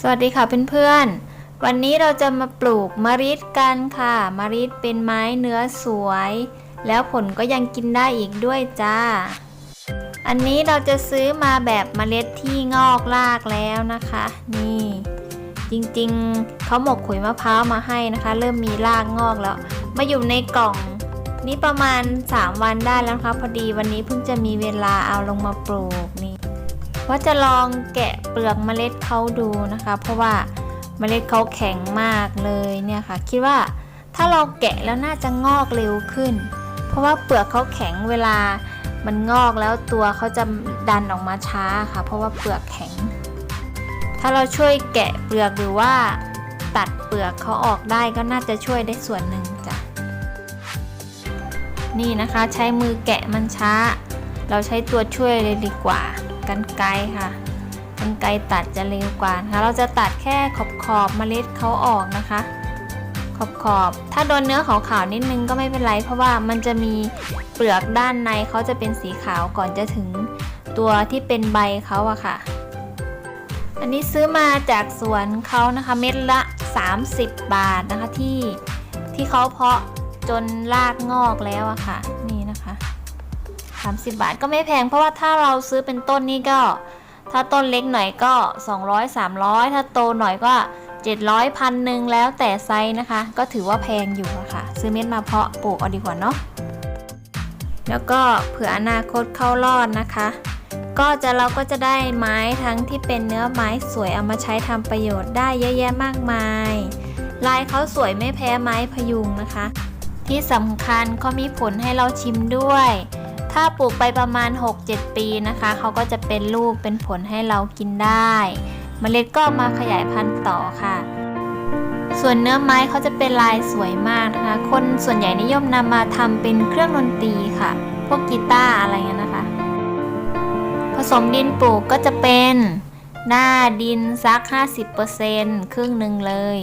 สวัสดีค่ะเพื่อนๆ วันนี้เราจะมาปลูกมะริดกันค่ะมะริดเป็นไม้เนื้อสวย แล้วผลก็ยังกินได้อีกด้วยจ้า อันนี้เราจะซื้อมาแบบเมล็ดที่งอกรากแล้วนะคะ นี่ จริงๆเขาหมกขุยมะพร้าวมาให้นะคะ เริ่มมีรากงอกแล้ว มาอยู่ในกล่อง นี่ประมาณ 3 วันได้แล้วนะคะพอดีวันนี้เพิ่งจะมีเวลาเอาลงมาปลูกนี่ ว่าจะลองแกะเปลือกเมล็ดเขาดูนะคะ เพราะว่าเมล็ดเขาแข็งมากเลยเนี่ยค่ะ คิดว่าถ้าเราแกะแล้วน่าจะงอกเร็วขึ้น เพราะว่าเปลือกเขาแข็งเวลามันงอกแล้วตัวเขาจะดันออกมาช้าค่ะ เพราะว่าเปลือกแข็ง ถ้าเราช่วยแกะเปลือกหรือว่า ตัดเปลือกเขาออกได้ก็น่าจะช่วยได้ส่วนหนึ่งจ้ะนี่นะคะใช้มือแกะมันช้า เราใช้ตัวช่วยเลยดีกว่า กันไกรค่ะกันไกรตัดจะเร็วกว่านะคะเราจะตัดแค่ขอบขอบเมล็ดเขาออกนะคะ ขอบขอบถ้าโดนเนื้อขาวๆนิดนึงก็ไม่เป็นไร เพราะว่ามันจะมีเปลือกด้านในเขาจะเป็นสีขาวก่อนจะถึงตัวที่เป็นใบเขาอะค่ะ อันนี้ซื้อมาจากสวนเขานะคะเม็ดละ 30 บาทนะคะที่ที่เขาเพาะจนรากงอกแล้วอะค่ะนี่นะคะ 30 บาทก็ไม่แพง เพราะว่าถ้าเราซื้อเป็นต้นนี่ก็ ถ้าต้นเล็กหน่อยก็ 200 300 ถ้าโตหน่อยก็ 700พันหนึ่งแล้วแต่ไซส์นะคะ ก็ถือว่าแพงอยู่อะค่ะ ซื้อเม็ดมาเพาะปลูกเอาดีกว่าเนาะแล้วก็เผื่ออนาคตเข้ารอดนะคะ ก็จะเราก็จะได้ไม้ทั้งที่เป็นเนื้อไม้สวยเอามาใช้ทำประโยชน์ได้เยอะแยะมากมาย ลายเขาสวยไม่แพ้ไม้พยุงนะคะที่สำคัญเขามีผลให้เราชิมด้วย ถ้าปลูกไปประมาณ 6-7 ปีนะคะ เขาก็จะเป็นลูกเป็นผลให้เรากินได้เมล็ดก็มาขยายพันธุ์ต่อค่ะ ส่วนเนื้อไม้เขาจะเป็นลายสวยมากนะคะ คนส่วนใหญ่นิยมนำมาทำเป็นเครื่องดนตรีค่ะ พวกกีตาร์อะไรเงี้ยนะคะ ผสมดินปลูกก็จะเป็นหน้าดินสัก 50%ครึ่งหนึ่งเลย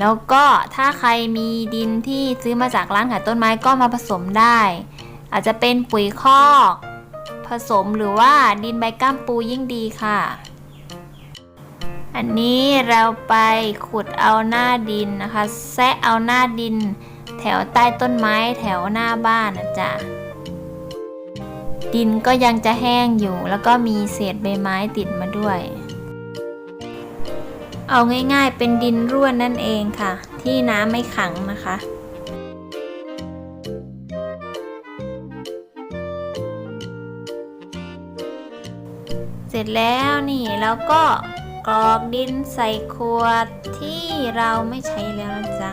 แล้วก็ถ้าใครมีดินที่ซื้อมาจากร้านขายต้นไม้ก็มาผสมได้ อาจจะเป็นปุ๋ยคอก ผสมหรือว่าดินใบก้ามปูยิ่งดีค่ะ อันนี้เราไปขุดเอาหน้าดินนะคะ แซะเอาหน้าดิน แถวใต้ต้นไม้แถวหน้าบ้านนะจ๊ะดินก็ยังจะแห้งอยู่ แล้วก็มีเศษใบไม้ติดมาด้วย เอาง่ายๆเป็นดินร่วนนั่นเองค่ะ ที่น้ำไม่ขังนะคะ สร็จแล้วนี่แล้วก็กรอกดินใส่ขวดที่เราไม่ใช้แล้วนะจ๊ะ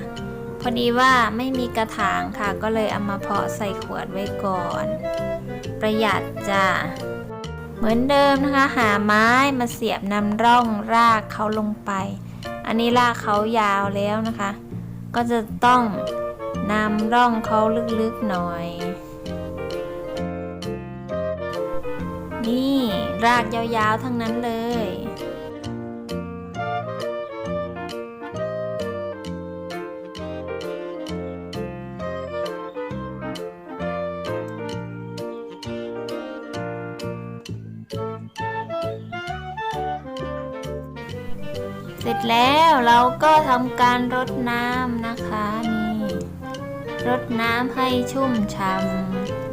พอดีว่าไม่มีกระถางค่ะ ก็เลยเอามาเพาะใส่ขวดไว้ก่อน ประหยัดจ้ะเหมือนเดิมนะคะ หาไม้มาเสียบนำร่องรากเขาลงไป อันนี้รากเขายาวแล้วนะคะ ก็จะต้องนำร่องเขาลึกๆหน่อย นี่รากยาวๆทั้งนั้นเลย เสร็จแล้วเราก็ทำการรดน้ำนะคะนี่รดน้ำให้ชุ่มช่ำ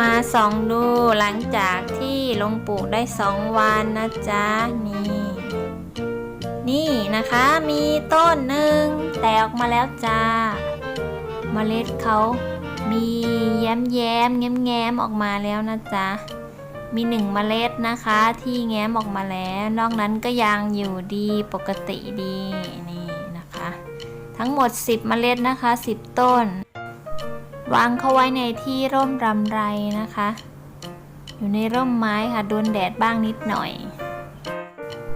มาส่องดูหลังจากที่ลงปลูกได้สองวันนะจ๊ะนี่นี่นะคะมีต้นหนึ่งแตกออกมาแล้วจ้าเมล็ดเขามีแย้มแย้มแง้มแง้มออกมาแล้วนะจ๊ะมีหนึ่งเมล็ดนะคะที่แง้มออกมาแล้ว นอกนั้นก็ยังอยู่ดีปกติดีนี่นะคะ ทั้งหมด 10 เมล็ดนะคะ 10 ต้น วางเขาไว้ในที่ร่มรำไรนะคะ อยู่ในร่มไม้ค่ะโดนแดดบ้างนิดหน่อย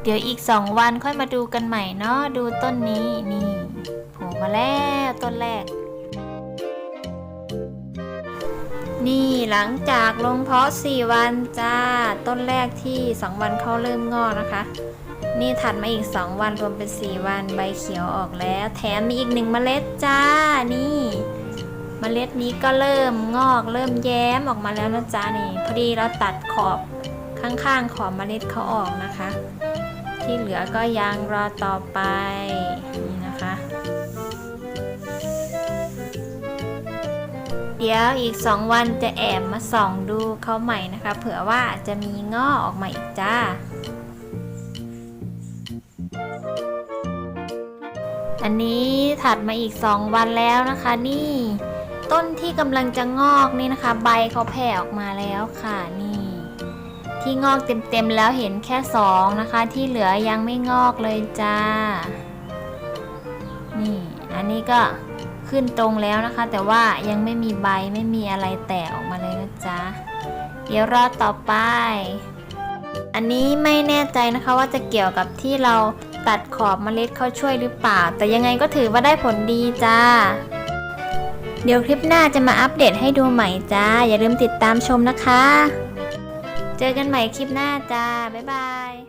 เดี๋ยวอีก2วันค่อยมาดูกันใหม่เนาะดูต้นนี้นี่โผล่มาแล้วต้นแรก นี่หลังจากลงเพาะ4วันจ้าต้นแรกที่2วันเขาเริ่มงอกนะคะนี่ถัดมาอีก 2 วันรวมเป็น 4 วันใบเขียวออกแล้ว แถมมีอีกหนึ่งเมล็ดจ้านี่ ล็ดนี้ก็เริ่มงอกเริ่มแย้มออกมาแล้วนะจ๊ะนี่พอดีเราตัดขอบข้างๆขอบเมล็ดเขาออกนะคะ ที่เหลือก็ยังรอต่อไปนี่นะคะ เดี๋ยวอีก 2 วันจะแอบมาส่องดูเขาใหม่นะคะ เผื่อว่าจะมีงอกออกมาอีกจ้าอันนี้ถัดมาอีก 2 วันแล้วนะคะนี่ ต้นที่กำลังจะงอกนี่นะคะ ใบเขาแผ่ออกมาแล้วค่ะนี่ ที่งอกเต็มๆแล้วเห็นแค่สองนะคะ ที่เหลือยังไม่งอกเลยจ้า นี่ อันนี้ก็ขึ้นตรงแล้วนะคะ แต่ว่ายังไม่มีใบไม่มีอะไรแตกออกมาเลยนะจ๊ะเดี๋ยวรอต่อไป อันนี้ไม่แน่ใจนะคะว่าจะเกี่ยวกับที่เราตัดขอบเมล็ดเขาช่วยหรือเปล่า แต่ยังไงก็ถือว่าได้ผลดีจ้า เดี๋ยวคลิปหน้าจะมาอัปเดตให้ดูใหม่จ้า อย่าลืมติดตามชมนะคะ เจอกันใหม่คลิปหน้าจ้า บ๊ายบาย